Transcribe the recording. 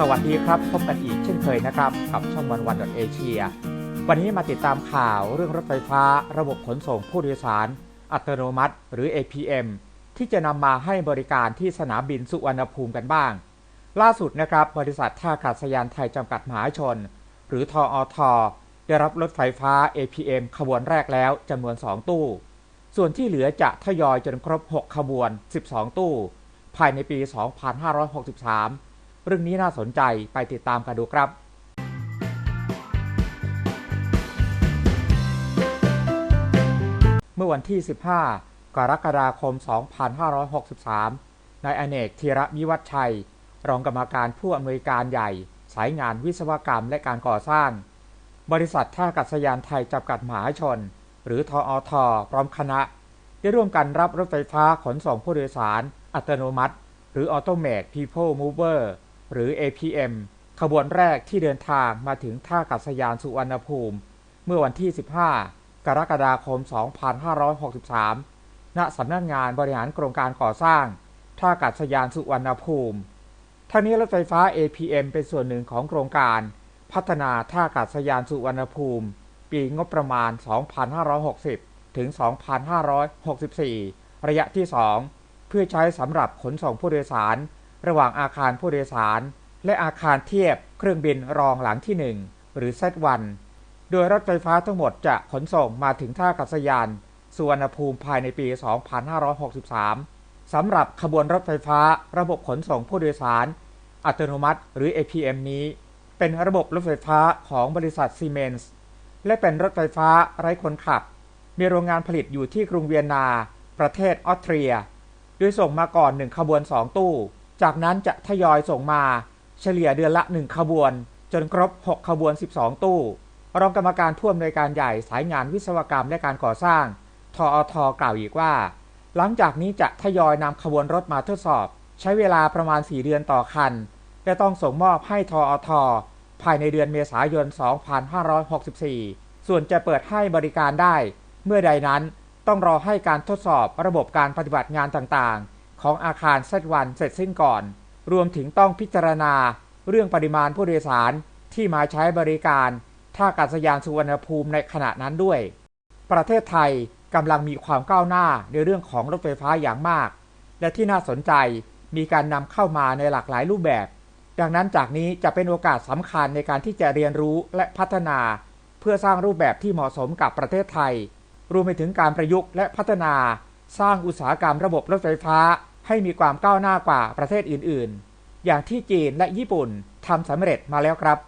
สวัสดีครับ พบกันอีกเช่นเคยนะครับ กับช่องวันวันเอเชียวันนี้มาติดตามข่าวเรื่องรถไฟฟ้า ระบบขนส่งผู้โดยสาร อัตโนมัติ หรือ APM ที่จะนำมาให้บริการที่สนามบินสุวรรณภูมิกันบ้าง ล่าสุดนะครับ บริษัทท่าอากาศยานไทยจำกัดมหาชน หรือทออทได้รับรถไฟฟ้า APM ขบวนแรกแล้วจำนวน 2 ตู้ ส่วนที่เหลือจะทยอยจนครบ 6 ขบวน 12 ตู้ ภายในปี 2563 เรื่องนี้น่าสนใจไปติดตามกันดูครับเมื่อวันที่ 15 กรกฎาคม 2563 นายอเนกธีระวิวัฒชัย รองกรรมการผู้อำนวยการใหญ่ สายงานวิศวกรรมและการก่อสร้าง บริษัทท่าอากาศยานไทยจำกัดมหาชน หรือทออทพร้อมคณะ ได้ร่วมกันรับรถไฟฟ้าขนส่งผู้โดยสาร อัตโนมัติ หรือ Automated People Mover หรือ APM ขบวนแรกที่เดินทางมาถึงท่าอากาศยานสุวรรณภูมิ เมื่อวันที่ 15 กรกฎาคม 2563 ณ สำนักงงานบริหารโครงการก่อสร้าง ท่าอากาศยานสุวรรณภูมิ ทั้งนี้รถไฟฟ้า APM เป็นส่วนหนึ่งของโครงการ พัฒนาท่าอากาศยานสุวรรณภูมิ ปีงบประมาณ 2560 ถึง 2564 ระยะที่ 2 เพื่อใช้สำหรับขนส่งผู้โดยสาร ระหว่างอาคารผู้โดยสาร และอาคารเทียบเครื่องบินรองหลังที่ 1 หรือ Z1 โดยรถไฟฟ้าทั้งหมดจะขนส่งมาถึงท่าอากาศยานสุวรรณภูมิภายในปี 2563 สำหรับขบวนรถไฟฟ้าระบบขนส่งผู้โดยสาร อัตโนมัติหรือ APM นี้ เป็นระบบรถไฟฟ้าของบริษัทซีเมนส์และเป็นรถไฟฟ้าไร้คนขับ มีโรงงานผลิตอยู่ที่กรุงเวียนนา ประเทศออสเตรีย โดยส่งมาก่อน1ขบวน2ตู้ จากนั้นจะทยอยส่งมาเฉลี่ยเดือนละ 1 ขบวน จนครบ 6 ขบวน 12 ตู้ รองกรรมการผู้อำนวยการใหญ่สายงานวิศวกรรมและการก่อสร้าง ทออทกล่าวอีกว่า หลังจากนี้จะทยอยนำขบวนรถมาทดสอบ ใช้เวลาประมาณ 4 เดือนต่อคัน และต้องส่งมอบให้ทออทภายในเดือนเมษายน 2564 ส่วนจะเปิดให้บริการได้ เมื่อใดนั้นต้องรอให้การทดสอบระบบการปฏิบัติงานต่างๆ ของอาคารเซตวันเสร็จสิ้นก่อน รวมถึงต้องพิจารณาเรื่องปริมาณผู้โดยสารที่มาใช้บริการท่าอากาศยานสุวรรณภูมิในขณะนั้นด้วย ประเทศไทยกำลังมีความก้าวหน้าในเรื่องของรถไฟฟ้าอย่างมาก และที่น่าสนใจมีการนำเข้ามาในหลากหลายรูปแบบ ดังนั้นจากนี้จะเป็นโอกาสสำคัญในการที่จะเรียนรู้และพัฒนา เพื่อสร้างรูปแบบที่เหมาะสมกับประเทศไทย รวมไปถึงการประยุกต์และพัฒนา สร้างอุตสาหกรรมระบบรถไฟฟ้า ให้มีความก้าวหน้ากว่าประเทศอื่นๆ อย่างที่จีนและญี่ปุ่นทำสำเร็จมาแล้วครับ